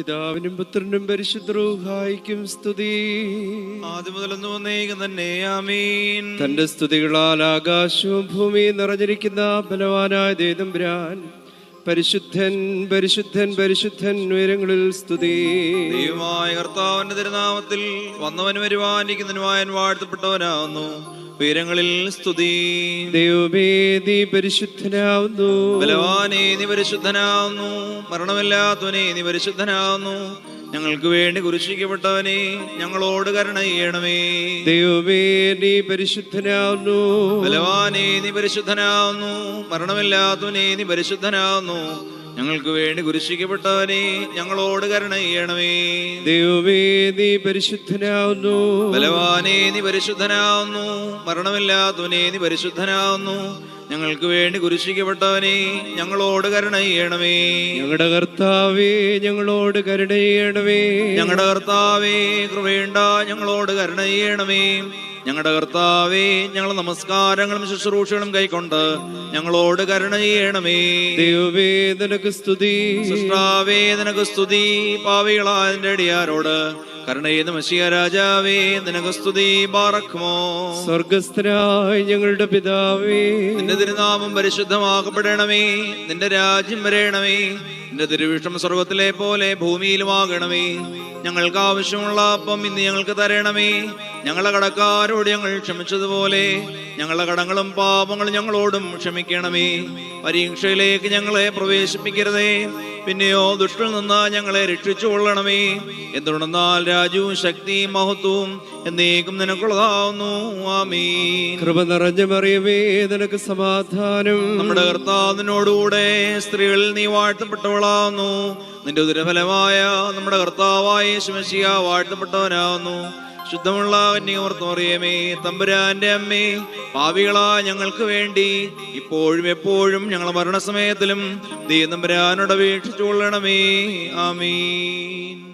പിതാവിനും പുത്രനും പരിശുദ്ധരൂഹായിക്കും സ്തുതി. ആദ്യം മുതലൊന്നു വന്നേക്കും തന്നെ ആമീൻ. തന്റെ സ്തുതികളാൽ ആകാശവും ഭൂമിയും നിറഞ്ഞിരിക്കുന്ന ബലവാനായ ദേതംബ്രാൻ പരിശുദ്ധൻ പരിശുദ്ധൻ പരിശുദ്ധൻ ഉയരങ്ങളിൽ സ്തുതി. ദൈവമായ കർത്താവിന്റെ തിരുനാമത്തിൽ വന്നവൻ വരുവാനിക്കുന്നതിനുമായൻ വാഴ്ത്തപ്പെട്ടവനാവുന്നു. ഉയരങ്ങളിൽ സ്തുതി. ദൈവമേതി പരിശുദ്ധനാവുന്നു. ബലവാനേ നീ പരിശുദ്ധനാവുന്നു. മരണമില്ലാത്തവനെ നീ പരിശുദ്ധനാവുന്നു. ഞങ്ങൾക്ക് വേണ്ടി കുരിശിക്കപ്പെട്ടവനെ ഞങ്ങളോട് കരുണ ചെയ്യണമേ. ദൈവമേ നീ പരിശുദ്ധനാവുന്നു. ബലവാനേ നീ പരിശുദ്ധനാവുന്നു. മരണമില്ലാത്തവനെ നീ പരിശുദ്ധനാവുന്നു. ഞങ്ങൾക്ക് വേണ്ടി കുരിശിക്കപ്പെട്ടവനെ ഞങ്ങളോട് കരുണ ചെയ്യണമേ. ദൈവമേ നീ പരിശുദ്ധനാവുന്നു. ബലവാനേ നീ പരിശുദ്ധനാവുന്നു. മരണമില്ലാത്തവനെ നീ പരിശുദ്ധനാവുന്നു. ഞങ്ങൾക്ക് വേണ്ടി കുരിശിക്കപ്പെട്ടവനെ ഞങ്ങളോട് കരുണയ്യണമേ ഞങ്ങളുടെ കർത്താവേ ഞങ്ങളോട് കരുണയ്യണമേ ഞങ്ങളുടെ കർത്താവേ കൃപയുണ്ട ഞങ്ങളോട് കരുണയ്യണമേ ഞങ്ങളുടെ കർത്താവേ ഞങ്ങൾ നമസ്കാരങ്ങളും ശുശ്രൂഷകളും കൈക്കൊണ്ട് ഞങ്ങളോട് കരുണ ചെയ്യണമേ. സ്തുതി. സൃഷ്ടാവേ നിനക്ക് സ്തുതി. പാവികളായതിന്റെ അടിയാരോട് കരുണ ചെയ്യുന്ന മഷിയ രാജാവേ നിനക്ക് സ്തുതി പാറക്കുമോ സ്വർഗസ്ഥനായ ഞങ്ങളുടെ പിതാവേ. നിന്റെ തിരുനാമം പരിശുദ്ധമാക്കപ്പെടണമേ നിന്റെ രാജ്യം വരേണമേ നിന്റെ തിരുവിഷ്ടം സ്വർഗത്തിലെ പോലെ ഭൂമിയിലുമാകണമേ ഞങ്ങൾക്ക് ആവശ്യമുള്ള അപ്പം ഇന്ന് ഞങ്ങൾക്ക് തരണമേ ഞങ്ങളെ കടക്കാരോട് ഞങ്ങൾ ക്ഷമിച്ചതുപോലെ ഞങ്ങളെ കടങ്ങളും പാപങ്ങളും ഞങ്ങളോടും ക്ഷമിക്കണമേ. പരീക്ഷയിലേക്ക് ഞങ്ങളെ പ്രവേശിപ്പിക്കരുതേ. പിന്നെയോ ദുഷ്ടിൽ നിന്ന് ഞങ്ങളെ രക്ഷിച്ചു കൊള്ളണമേ. എന്തുകൊണ്ടെന്നാൽ രാജുവും ശക്തിയും മഹത്വവും എന്നേക്കും നിനക്കുള്ളതാവുന്നു. ആമീൻ. കൃപ നിറഞ്ഞ മറിയമേ നിനക്ക് സമാധാനം. നമ്മുടെ കർത്താവിനോടുകൂടെ സ്ത്രീകളിൽ നീ വാഴ്ത്തപ്പെട്ടവളാവുന്നു. നിന്റെ ഉദരഫലമായ നമ്മുടെ കർത്താവായ ശിവശിയ വാഴ്ത്തപ്പെട്ടവനാവുന്നു. ശുദ്ധമുള്ള കന്യകമർത്തോറിയമേ തമ്പുരാന്റെ അമ്മേ പാവികളാ ഞങ്ങൾക്ക് വേണ്ടി. ഇപ്പോഴും എപ്പോഴും ഞങ്ങൾ മരണസമയത്തിലും ദീ തമ്പുരാനോട് വീക്ഷിച്ചു കൊള്ളണമേ ആമീൻ.